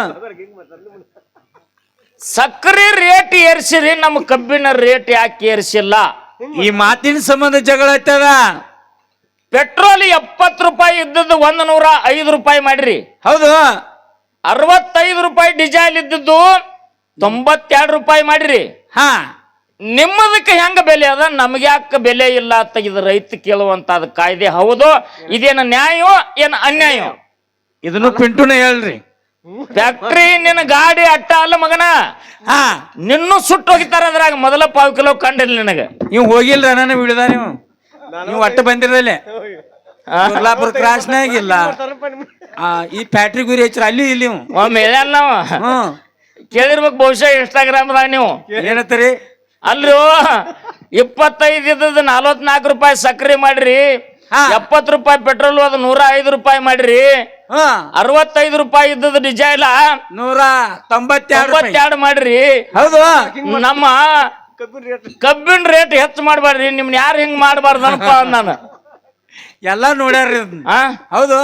ಸಕ್ಕರೆ ರೇಟ್ ಏರ್ಸಿರಿ ನಮ್ಮ ಕಬ್ಬಿನ ರೇಟ್ ಯಾಕೆ ಏರ್ಸಿಲ್ಲ? ಈ ಮಾತಿನ ಸಂಬಂಧ ಜಗಳ ಐತದ ಪೆಟ್ರೋಲ್ ಎಪ್ಪತ್ತು ರೂಪಾಯಿ ಇದ್ದದ್ದು ಒಂದ್ ನೂರ ಐದು ರೂಪಾಯಿ ಮಾಡ್ರಿ. ಹೌದು. ಅರವತ್ತೈದು ರೂಪಾಯಿ ಡಿಸೈಲ್ ಇದ್ದದ್ದು ತೊಂಬತ್ತೆರಡು ರೂಪಾಯಿ ಮಾಡ್ರಿ. ಹಾ. ನಿಮ್ಮದಕ್ಕೆ ಹೆಂಗ ಬೆಲೆ ಅದ? ನಮ್ಗೆ ಯಾಕೆ ಬೆಲೆ ಇಲ್ಲ ಅಂತ ಇದು ರೈತ ಕೇಳುವಂತದ ಕಾಯ್ದೆ. ಹೌದು. ಇದೇನು ನ್ಯಾಯವೋ ಏನು ಅನ್ಯಾಯ? ಇದನ್ನು ಪಿಂಟುನೇ ಹೇಳ್ರಿ. ಫ್ಯಾಕ್ಟ್ರಿ ನಿನ್ನ ಗಾಡಿ ಅಟ್ಟ ಅಲ್ಲ ಮಗನ? ಹಾ. ನಿನ್ನೂ ಸುಟ್ಟು ಹೋಗಿತಾರ ಅದ್ರಾಗ ಮೊದಲ ಪಾವು ಕಿಲೋ ಕಂಡಿಲ್ಲ ನಿನಗೆ. ನೀವು ಹೋಗಿಲ್ರ ನಾನು ಬಿಡದ ನೀವು. ನೀವು ಅಟ್ಟ ಬಂದಿರಲ್ಲೇ ಕೊಲ್ಲಾಪುರ ಕ್ರಾಸ್ನಾಗ ಇಲ್ಲ. ಆ, ಈ ಫ್ಯಾಕ್ಟ್ರಿ ಗುರಿ ಹೆಚ್ಚರ ಅಲ್ಲಿ ಇಲ್ಲಿ ನೀವು ಒಮ್ಮೆ ಹೇಳ್ಯಾನ ನಾವು ಹ್ಮ್ ಕೇಳಿರ್ಬೇಕು ಬಹುಶಃ ಇನ್ಸ್ಟಾಗ್ರಾಮ್ದಾಗ ನೀವು. ಏನತ್ತರಿ ಅಲ್ರಿ ಇಪ್ಪತ್ತೈದು ಇದ್ದದ್ದು ನಲ್ವತ್ನಾಲ್ಕು ರೂಪಾಯಿ ಸಕ್ಕರೆ ಮಾಡ್ರಿ. ಹಾ. ಎಪ್ಪತ್ತು ರೂಪಾಯಿ ಪೆಟ್ರೋಲ್ ಅದು ನೂರ ಐದು ರೂಪಾಯಿ ಮಾಡ್ರಿ. ಅರವತ್ತೈದು ರೂಪಾಯಿ ಇದ್ದದ್ದು ಡಿಜೈಲ ನೂರ ತೊಂಬತ್ತೆರಡು ಮಾಡ್ರಿ. ಹೌದು. ನಮ್ಮ ಕಬ್ಬಿನ ರೇಟ್ ಹೆಚ್ಚು ಮಾಡಬಾರ್ರಿ ನಿಮ್ನ ಯಾರು ಹಿಂಗ್ ಮಾಡಬಾರ್ದನಪ್ಪ ನಾನು. ಎಲ್ಲ ನೋಡ್ಯಾರ್ರಿ ಹೌದು.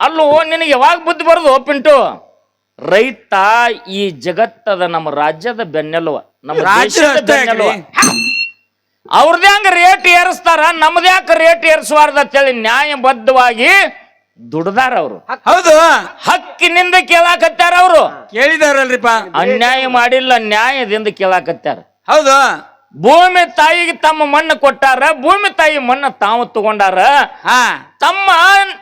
ಅಲ್ಲೂ ನಿನಗೆ ಯಾವಾಗ ಬುದ್ಧಿ ಬರೋದು ಪಿಂಟು? ರೈತ ಈ ಜಗತ್ತದ ನಮ್ಮ ರಾಜ್ಯದ ಬೆನ್ನೆಲುವ ನಮ್ಮ ರಾಜ್ಯದ ಬೆನ್ನೆಲುವ. ಅವ್ರದ್ದು ಹೆಂಗ ರೇಟ್ ಏರಿಸ್ತಾರ? ನಮ್ದು ಯಾಕೆ ರೇಟ್ ಏರಿಸಬಾರ್ದು ಅಂತೇಳಿ ನ್ಯಾಯಬದ್ಧವಾಗಿ ದುಡ್ದಾರ ಅವರು. ಹೌದು. ಹಕ್ಕಿನಿಂದ ಕೇಳಾಕತ್ತಾರ ಅವರು. ಕೇಳಿದಾರಲ್ರಿಪ್ಪ. ಅನ್ಯಾಯ ಮಾಡಿಲ್ಲ ನ್ಯಾಯದಿಂದ ಕೇಳಾಕತ್ತಾರ. ಹೌದು. ಭೂಮಿ ತಾಯಿಗೆ ತಮ್ಮ ಮಣ್ಣು ಕೊಟ್ಟಾರ ಭೂಮಿ ತಾಯಿ ಮಣ್ಣು ತಾವು ತಗೊಂಡಾರ. ತಮ್ಮ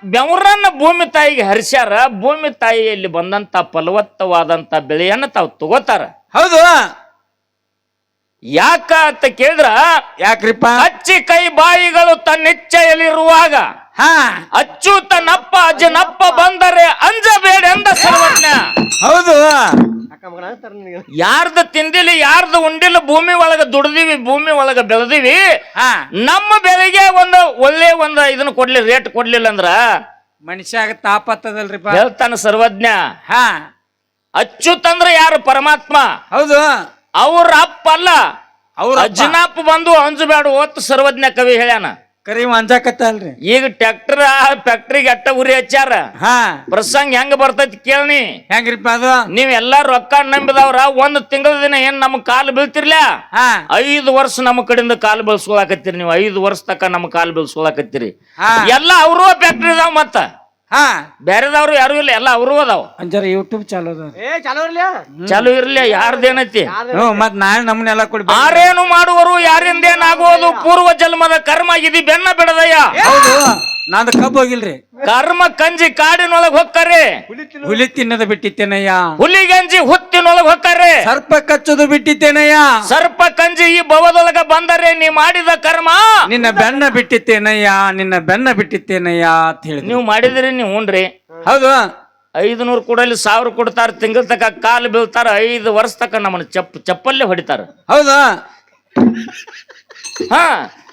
ಬೆವರನ್ನ ಭೂಮಿ ತಾಯಿಗೆ ಹರಿಸ್ಯಾರ ಭೂಮಿ ತಾಯಿಯಲ್ಲಿ ಬಂದಂತ ಫಲವತ್ತವಾದಂತ ಬೆಳೆಯನ್ನ ತಾವು ತಗೋತಾರ. ಹೌದು. ಯಾಕ ಅಂತ ಕೇಳಿದ್ರ? ಯಾಕ್ರಿಪ್ಪ? ಅಚ್ಚಿ ಕೈ ಬಾಯಿಗಳು ತನ್ನೆಚ್ಚೆಯಲ್ಲಿರುವಾಗ ಹಾ. ಅಚ್ಚು ತನ್ನಪ್ಪ ಅಜ್ಜನಪ್ಪ ಬಂದರೆ ಅಂಜಬೇಡ ಎಂದ ಸರ್ವಜ್ಞ. ಹೌದು. ಯಾರ್ದು ತಿಂದಿಲಿ ಯಾರ್ದು ಉಂಡಿಲ್ಲ ಭೂಮಿ ಒಳಗ ದುಡ್ದಿವಿ ಭೂಮಿ ಒಳಗ ಬೆಳೆದಿವಿ ಹಾ. ನಮ್ಮ ಬೆಳೆಗೆ ಒಂದು ಒಳ್ಳೆ ಒಂದು ಇದನ್ನ ಕೊಡ್ಲಿ ರೇಟ್ ಕೊಡ್ಲಿಲ್ಲ ಅಂದ್ರ? ಮನುಷ್ಯಾಗ ತಾಪತ್ತದಲ್ರಿಪ್ಪ ಹೇಳ್ತಾನ ಸರ್ವಜ್ಞ. ಹಾ. ಅಚ್ಚುತಂದ್ರ ಯಾರು? ಪರಮಾತ್ಮ. ಹೌದು. ಅವ್ರ ಅಪ್ಪ ಅಲ್ಲ. ಅವ್ರ ಅಜ್ಜನಪ್ಪ ಬಂದು ಅಂಜಬೇಡ ಓದ್ತು ಸರ್ವಜ್ಞ ಕವಿ ಹೇಳ್ಯಾನ. ಕರಿ ಅಂಜಾಕತ್ತಲ್ರಿ ಈಗ ಟ್ರ್ಯಾಕ್ಟರ್ ಫ್ಯಾಕ್ಟ್ರಿಗೆ ಅಟ್ಟ ಉರಿ ಹಚ್ಚಾರ ಹಾ. ಪ್ರಸಂಗ ಹೆಂಗ ಬರ್ತೈತಿ ಕೇಳಿ ಹೆಂಗ್ರಿಪ್ಪ ಅದು? ನೀವ್ ಎಲ್ಲಾ ರೊಕ್ಕ ನಂಬಿದವ್ರ ಒಂದ್ ತಿಂಗಳ ದಿನ ಏನ್ ನಮ್ ಕಾಲು ಬೀಳ್ತಿರ್ಲ ಹಾ. ಐದು ವರ್ಷ ನಮ್ಮ ಕಡೆಯಿಂದ ಕಾಲು ಬೆಳ್ಸ್ಕೊಳಕತ್ತೀರಿ ನೀವು. ಐದು ವರ್ಷ ತಕ ನಮ್ಮ ಕಾಲು ಬೆಳ್ಸ್ಕೊಳಕತ್ತೀರಿ. ಎಲ್ಲಾ ಎಲ್ಲ ಅವರು ಫ್ಯಾಕ್ಟ್ರಿ ಇದಾವ ಮತ್ತ. ಹಾ ಬೇರೆದವ್ರು ಯಾರು ಇಲ್ಲ ಎಲ್ಲ ಅವರು ಅದಾವ. ಅಂಜಾರ ಯೂಟ್ಯೂಬ್ ಚಾಲು ಅದ ಏ ಚಾಲೋ ಇರ್ಲಿ. ಚಾಲು ಇರ್ಲಿ ಯಾರ್ದೇನೈತಿ ಹ್ಞೂ ಮತ್ ನಾಳೆ ನಮ್ಮನ್ನೆಲ್ಲ ಕೊಡಿ. ಆರೇನು ಮಾಡುವರು ಯಾರಿಂದೇನಾಗುವುದು ಪೂರ್ವ ಜನ್ಮದ ಕರ್ಮ ಇದು ಬೆನ್ನ ಬಿಡದಯ್ಯ. ಹೌದು. ನಂದು ಕಬ್ಬು ಹೋಗಿಲ್ರಿ. ಕರ್ಮ ಕಂಜಿ ಕಾಡಿನೊಳಗ್ ಹೋಗ್ತಾರೆ ಹುಲಿ ತಿನ್ನದ ಬಿಟ್ಟಿತ್ತೇನಯ್ಯ. ಹುಲಿಗಂಜಿ ಹುತ್ತಿನೊಳಗ್ ಹೋಗ್ತಾರೆ ಸರ್ಪ ಕಚ್ಚದು ಬಿಟ್ಟಿತ್ತೇನಯ್ಯ. ಸರ್ಪ ಕಂಜಿ ಈ ಭವದೊಳಗ ಬಂದರೆ ನೀ ಮಾಡಿದ ಕರ್ಮ. ನಿನ್ನ ಬೆನ್ನ ಬಿಟ್ಟಿತ್ತೇನಯ್ಯ ನಿನ್ನ ಬೆನ್ನ ಬಿಟ್ಟಿತ್ತೇನಯ್ಯ ಅಂತ ಹೇಳಿ ನೀವು ಮಾಡಿದ್ರಿ ನೀವು ಹುಣ್ರಿ ಹೌದು. ಐದು ನೂರು ಕೊಡಲಿ ಸಾವಿರ ಕೊಡ್ತಾರ ತಿಂಗಳ ತಕ ಕಾಲು ಬೀಳ್ತಾರ ಐದು ವರ್ಷ ತಕ ನಮ್ಮನ್ನ ಚಪ್ ಚಪ್ಪಲ್ಲೇ ಹೊಡಿತಾರ. ಹೌದಾ. ಹಾ.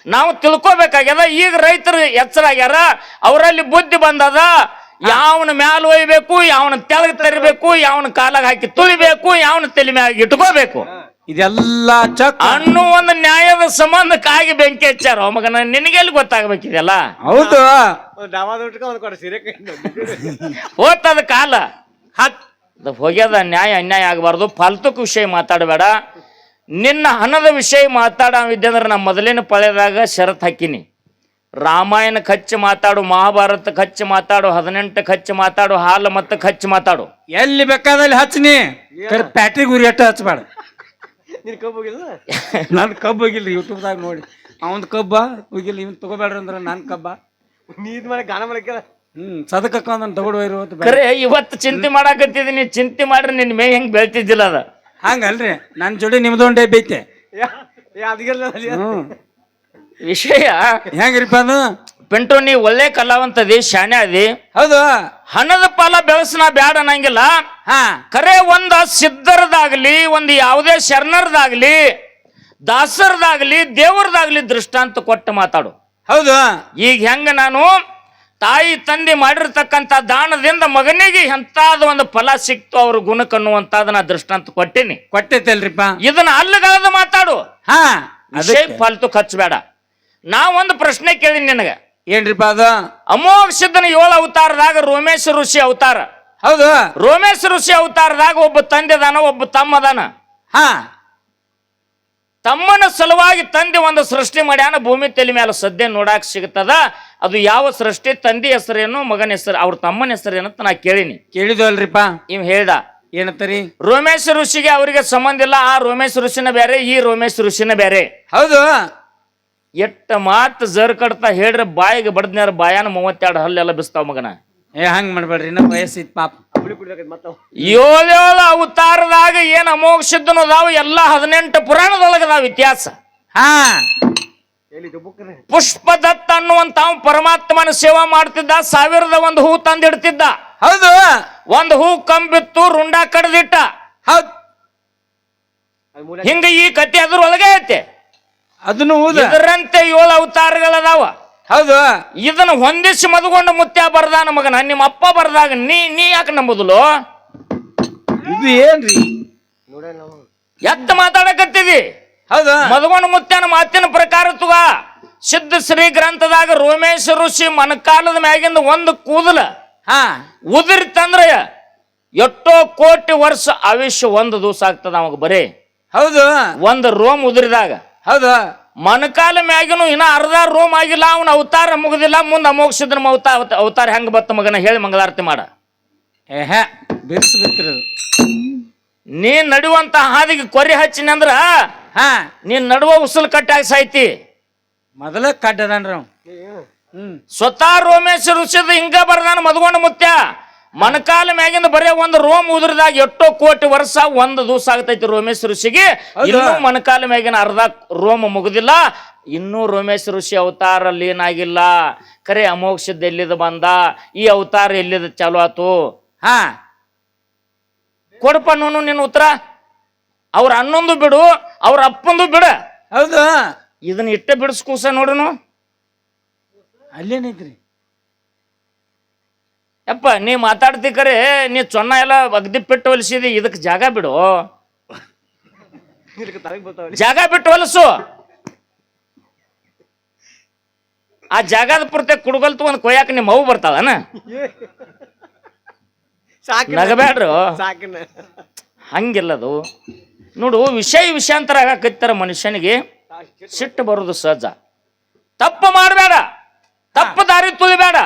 ನಾವು ತಿಳ್ಕೊಬೇಕಾಗ್ಯದ ಈಗ ರೈತರು ಎಚ್ಚರಾಗ್ಯಾರ ಅವರಲ್ಲಿ ಬುದ್ಧಿ ಬಂದದ ಯಾವನ ಮ್ಯಾಲ ಒಯ್ಬೇಕು ಯಾವನ ತೆಳಗ ತರಬೇಕು ಯಾವನ ಕಾಲಾಗ ಹಾಕಿ ತುಳಿಬೇಕು ಯಾವನ ತಲೆ ಮ್ಯಾಗ ಇಟ್ಕೋಬೇಕು. ಇದೆಲ್ಲ ಚಕ್. ಅನ್ನೋ ಒಂದು ನ್ಯಾಯದ ಸಂಬಂಧಕ್ಕಾಗಿ ಬೆಂಕಿ ಹಚ್ಚಾರ ಮಗನ ನಿನಗೆಲ್ಲಿ ಗೊತ್ತಾಗ್ಬೇಕಿದೆಲ್ಲ ಹೌದು. ಹೋತದ ಕಾಲ. ಹತ್. ಹೋಗ್ಯದ ನ್ಯಾಯ ಅನ್ಯಾಯ ಆಗಬಾರ್ದು ಫಾಲ್ತುಕ್ ವಿಷಯ ಮಾತಾಡಬೇಡ. ನಿನ್ನ ಹಣದ ವಿಷಯ ಮಾತಾಡವಿದ್ದೆ ಅಂದ್ರೆ ನಾ ಮೊದಲಿನ ಪಳೆದಾಗ ಷರತ್ ಹಾಕಿನಿ. ರಾಮಾಯಣ ಖರ್ಚು ಮಾತಾಡು ಮಹಾಭಾರತ ಖರ್ಚು ಮಾತಾಡು ಹದಿನೆಂಟು ಖರ್ಚು ಮಾತಾಡು ಹಾಲು ಮತ್ತೆ ಖರ್ಚು ಮಾತಾಡು. ಎಲ್ಲಿ ಬೇಕಾದಲ್ಲಿ ಹಚ್ಚಿನಿ. ಪ್ಯಾಟ್ರಿ ಗುರಿ ಅಟ್ಟ ಹಚ್ಚಬೇಡ. ನಿನ್ ಕಬ್ಬು ಹೋಗಿಲ್ಲ? ನನ್ ಕಬ್ಬು ಹೋಗಿಲ್ರಿ ಯೂಟ್ಯೂಬ್ದಾಗ ನೋಡಿ. ಅವನ್ ಕಬ್ಬ ಹೋಗಿಲ್ಲ ಇವ್ನು ತಗೋಬೇಡ್ರಿ ಅಂದ್ರೆ ನನ್ ಕಬ್ಬ. ನೀದ್ ಮಾಡಿ ಗಾನ ಮಾಡಕ್ಕೆ ಹ್ಮ್ ಸದಕಕ್ಕ ಒಂದನ್ ತಗೊಂಡು ಹೋಯ್ರು ಇವತ್ತು ಖರೆ ಇವತ್ತು ಚಿಂತೆ ಮಾಡಾಕತ್ತಿದ್ದೀನಿ ಚಿಂತೆ ಮಾಡ್ರಿ ನಿನ್ನ ಮೇ ಹೆಂಗೆ ಬೆಳ್ತಿದ್ದಿಲ್ಲ ಅದ. ಹಂಗಲ್ರಿ ನನ್ನ ಜೋಡಿ ನಿಮ್ದೊಂದೇ ಬೈತೆ. ಹ್ಮ್. ವಿಷಯ. ಹೆಂಗ್ರಿಪ್ಪ ಅದು? ಪಿಂಟು ನೀ ಒಳ್ಳೆ ಕಲಾವಂತದಿ ಶಾಣೆ ಅದಿ. ಹೌದು. ಹಣದ ಪಾಲ ಬೆಳೆಸನ ಬ್ಯಾಡ ಅನ್ನಂಗಿಲ್ಲ ಹಾ. ಖರೆ ಒಂದ ಸಿದ್ಧರದಾಗ್ಲಿ ಒಂದು ಯಾವುದೇ ಶರಣರದಾಗ್ಲಿ ದಾಸರದಾಗ್ಲಿ ದೇವರದಾಗ್ಲಿ ದೃಷ್ಟಾಂತ ಕೊಟ್ಟು ಮಾತಾಡು. ಹೌದು. ಈಗ ಹೆಂಗ ನಾನು ತಾಯಿ ತಂದೆ ಮಾಡಿರ್ತಕ್ಕಂಥ ದಾನದಿಂದ ಮಗನಿಗೆ ಎಂತಾದ ಒಂದು ಫಲ ಸಿಕ್ತು ಅವ್ರ ಗುಣಕ್ಕನ್ನುವಂತಾದ ನಾ ದೃಷ್ಟಾಂತ ಕೊಟ್ಟಿನಿ. ಕೊಟ್ಟೈತಲ್ರಿಪ್ಪ ಇದನ್ನ ಅಲ್ಲಗಾದ ಮಾತಾಡು. ಹಾ ವಿಷಯ ಫಾಲ್ತು ಖರ್ಚಬೇಡ. ನಾ ಒಂದು ಪ್ರಶ್ನೆ ಕೇಳಿನಿ ನಿನಗ. ಏನ್ರಿಪ್ಪ ಅದು? ಅಮೋಘ ಸಿದ್ಧನ ಏಳು ಅವತಾರದಾಗ ರೋಮೇಶ್ ಋಷಿ ಅವತಾರ. ಹೌದು. ರೋಮೇಶ್ ಋಷಿ ಅವತಾರದಾಗ ಒಬ್ಬ ತಂದೆದಾನ ಒಬ್ಬ ತಮ್ಮದಾನ. ಹಾ. ತಮ್ಮನ ಸಲುವಾಗಿ ತಂದೆ ಒಂದು ಸೃಷ್ಟಿ ಮಾಡ್ಯಾನ ಭೂಮಿ ತಲೆ ಮೇಲೆ ಸದ್ಯ ನೋಡಾಕ್ ಸಿಗ್ತದ. ಅದು ಯಾವ ಸೃಷ್ಟಿ ತಂದೆ ಹೆಸರೇನು ಮಗನ ಹೆಸರು ಅವ್ರ ತಮ್ಮನ ಹೆಸರೇನು ಅಂತ ನಾ ಕೇಳಿನಿ. ಕೇಳಿದಲ್ರಿಪ್ಪ ಇವ್ ಹೇಳ್ದ. ಏನತ್ತರಿ ರೋಮೇಶ್ ಋಷಿಗೆ ಅವರಿಗೆ ಸಂಬಂಧ ಇಲ್ಲ ಆ ರೋಮೇಶ್ ಋಷಿನ ಬೇರೆ ಈ ರೋಮೇಶ್ ಋಷಿನ ಬೇರೆ ಹೌದು. ಎಟ್ಟ ಮಾತು ಜರ್ ಕಡ್ತಾ ಹೇಳ್ರೆ ಬಾಯಿಗೆ ಬಡದ್ನಾರ ಬಾಯಾನ ಮೂವತ್ತೆರಡು ಹಲ್ಲೆಲ್ಲ ಬಿಸ್ತಾವ ಮಗನ. ಏ ಹಂಗ್ ಮಾಡ್ಬೇಡ್ರಿ ಇನ್ನ ವಯಸ್ಸಿತ್ ಪಾಪ. ಹುಳಿ ಕುಡಿದಕ್ಕೆ ಮತ್ತೆ ಏಳೇಳು ಅವತಾರದಾಗ ಏನ್ ಅಮೋಘ ಸಿದ್ಧನು ಅದಾವ ಎಲ್ಲ ಹದಿನೆಂಟು ಪುರಾಣದೊಳಗ ಅದಾವ ಇತಿಹಾಸ. ಹಾ. ಪುಷ್ಪದತ್ತ ಅನ್ನುವಂತ ಪರಮಾತ್ಮನ ಸೇವಾ ಮಾಡ್ತಿದ್ದ ಸಾವಿರದ ಒಂದು ಹೂ ತಂದಿಡ್ತಿದ್ದ ಹೌದು. ಒಂದು ಹೂ ಕಂಬಿತ್ತು ರುಂಡ ಕಡ್ದಿಟ್ಟ. ಹೌದು. ಹಿಂಗ ಈ ಕತೆ ಅದ್ರೊಳಗೆ ಐತೆ. ಅದನ್ನು ಅದರಂತೆ ಇದರಂತೆ ಏಳು ಅವತಾರಗಳದಾವ. ಹೌದು. ಇದನ್ನ ಹೊಂದಿಸಿ ಮದುಗೊಂಡ ಮುತ್ಯ ಬರ್ದ ಮಗನ ನಿಮ್ಮ ಅಪ್ಪ ಬರ್ದಾಗ ನೀ ನೀ ಯಾಕೆ ನಂಬುದಿಲ್ಲೋ ಇದು ಏನ್ರಿ? ಎತ್ತ ಮಾತಾಡಕತ್ತಿದಿ? ಹೌದು. ಮದುಗೊಂಡು ಮುತ್ಯನ ಮಾತಿನ ಪ್ರಕಾರ ತುಗ ಸಿದ್ಧ ಶ್ರೀ ಗ್ರಂಥದಾಗ ರೋಮೇಶ್ ಋಷಿ ಮನಕಾಲದ ಮ್ಯಾಗಿಂದ ಒಂದು ಕೂದಲ ಹಾ. ಉದುರಿತಂದ್ರ ಎಷ್ಟೋ ಕೋಟಿ ವರ್ಷ ಆಯುಷ್ಯ ಒಂದು ದಿವಸ ಆಗ್ತದ ಅವಾಗ ಬರೀ. ಹೌದು. ಒಂದು ರೋಮ್ ಉದುರಿದಾಗ. ಹೌದು. ಮನಕಾಲ ಮ್ಯಾಗಿನೂ ಇನ್ನ ಅರ್ಧ ರೋಮ್ ಆಗಿಲ್ಲ ಅವನ ಅವತಾರ ಮುಗಿದಿಲ್ಲ ಮುಂದೆ ಅಮೋಕ್ಷದ್ರ ಅವತಾರ ಅವತಾರ ಹೆಂಗೆ ಬತ್ತ ಮಗನ ಹೇಳಿ ಮಂಗಳಾರತಿ ಮಾಡ. ಏಹ ಬಿರ್ಸು ಅದು. ನೀ ನಡುವಂತ ಹಾದಿಗೆ ಕೊರಿ ಹಚ್ಚಿನ ಅಂದ್ರ ಹಾ. ನೀನ್ ನಡುವ ಉಸುಲ್ ಕಟ್ಟಾಗಿ ಸಾಯ್ತಿ. ಮೊದಲ ಕಡ್ಡದನ್ರಿ ಹ್ಮ್. ಸ್ವತಃ ರೋಮೇಶ್ ಋಷಿದ ಹಿಂಗ ಬರ್ದಾನ ಮದ್ಗೊಂಡ ಮುತ್ಯ. ಮನಕಾಲ ಮ್ಯಾಗಿಂದ ಬರೇ ಒಂದು ರೋಮ್ ಉದುರಿದಾಗ ಎಷ್ಟೋ ಕೋಟಿ ವರ್ಷ ಒಂದು ದಿವಸ ಆಗ್ತೈತಿ ರೋಮೇಶ್ ಋಷಿಗೆ? ಇನ್ನೂ ಮನಕಾಲ ಮ್ಯಾಗಿನ ಅರ್ಧ ರೋಮ ಮುಗುದಿಲ್ಲ. ಇನ್ನೂ ರೋಮೇಶ್ ಋಷಿ ಅವತಾರ ಏನಾಗಿಲ್ಲ. ಕರೆ ಅಮೋಕ್ಷದ ಎಲ್ಲಿದ ಬಂದ? ಈ ಅವತಾರ ಎಲ್ಲಿದ ಚಾಲು ಆತು? ಹಾ? ಕೊಡಪ್ಪ ನೋನು ನಿನ್ನ ಉತ್ತರ. ಅವ್ರ ಅನ್ನೊಂದು ಬಿಡು ಅವ್ರ ಅಪ್ಪಂದು ಬಿಡ. ಹೌದು? ಇದನ್ನ ಇಟ್ಟೆ ಬಿಡಿಸ್ಕೂಸ ನೋಡುನು. ಅಲ್ಲೇನೈತ್ರಿ? ಯಪ್ಪ ನೀ ಮಾತಾಡ್ತಿ ಕರೆ ನೀ ಚೊನ್ನ ಎಲ್ಲ ಅಗ್ದಿ ಪೆಟ್ಟು ಹೊಲಿಸಿದಿ ಇದಕ್ಕೆ ಜಾಗ ಬಿಡು. ಜಾಗ ಬಿಟ್ಟು ಹೊಲಸು ಆ ಜಾಗದ ಪೂರ್ತಿ ಕುಡ್ಗಲ್ ತಗೊಂಡ್ ಕೊಯ್ಯಾಕ ನಿಮ್ಮ ಅವು ಬರ್ತಾಳನ ನಗಬೇಡ್ರು ಹಂಗಿಲ್ಲದು. ನೋಡು ವಿಷಯ ವಿಷಯಾಂತರ ಆಗಾಕತ್ತಾರ ಮನುಷ್ಯನಿಗೆ ಸಿಟ್ಟು ಬರೋದು ಸಹಜ. ತಪ್ಪು ಮಾಡಬೇಡ. ತಪ್ಪು ದಾರಿ ತುಳಿಬೇಡ.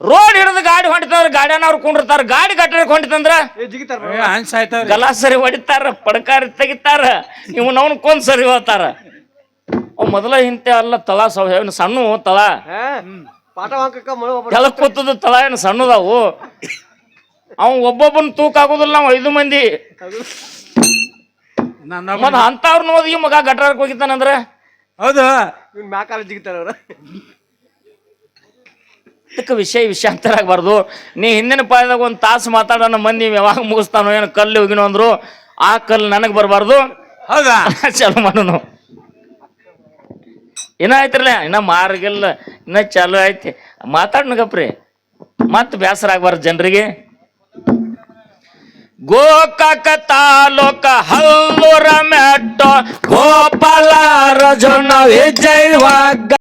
ರೋಡ್ ಹಿಡಿದು ಗಾಡಿ ಹೊಂಟಿತಂದ್ರ ಅವ್ರು ಕುಂಡಿರ್ತಾರ. ಗಾಡಿ ಗಟ್ಟರಕ್ಕೆ ಹೊಂಟಿತಂದ್ರ ಗಲಾಸರಿ ಹೊಡಿತಾರ ಪಡಕಾರಿ ತೆಗಿತಾರ ಇವ್ ನವ್ನ ಕೊಂದ್ ಸರಿ ಹೋಗ್ತಾರ ಅವ್ ಮೊದಲ ಹಿಂತೆ ಅಲ್ಲ ತಳ ಸವ ಸಣ್ಣ ತಳ ಕೆಲ ಕೆಳಕ್ ಕೂತದ ತಳ ಏನು ಸಣ್ಣದಾವು? ಅವ್ ಒಬ್ಬೊಬ್ಬನ ತೂಕ ಆಗೋದಿಲ್ಲ ನಾವು ಐದು ಮಂದಿ. ಮತ್ ಅಂತವ್ರ ನೋಡಿ ಈ ಮಗ ಗಟ್ರಾಕ್ ಹೋಗಿತ್ತಾನಂದ್ರ ಹೌದು. ಇವ್ನ ಮ್ಯಾಕಾಲ ಜಿಗಿತಾರ ಅವ್ರ. ಇದಕ್ಕೆ ವಿಷಯ ವಿಷಯಾಂತರ ಆಗಬಾರ್ದು. ನೀ ಹಿಂದಿನ ಪಾಯದಾಗ ಒಂದು ತಾಸು ಮಾತಾಡೋಣ ಮಂದಿ ಯಾವಾಗ ಮುಗಿಸ್ತಾನೋ ಏನೋ ಕಲ್ಲು ಹೋಗಿನೋ ಅಂದ್ರು ಆ ಕಲ್ಲು ನನಗೆ ಬರಬಾರ್ದು. ಹೌದಾ? ಚಾಲು ಮಾಡೋನು. ಇನ್ನ ಆಯ್ತ್ರಲ್ಲ ಇನ್ನ ಮಾರ್ಗಿಲ್ಲ ಇನ್ನ ಚಾಲು ಐತಿ ಮಾತಾಡ್ನಗಪ್ರಿ ಮತ್ತೆ ಬೇಸರ ಆಗ್ಬಾರ್ದು ಜನರಿಗೆ. ಗೋಕಾಕ ತಾಲೂಕ ಹಲ್ಲೂರ ಮೆಟ್ಟ ಗೋಪಾಲ ರಜನ ವಿಜಯವಾಗ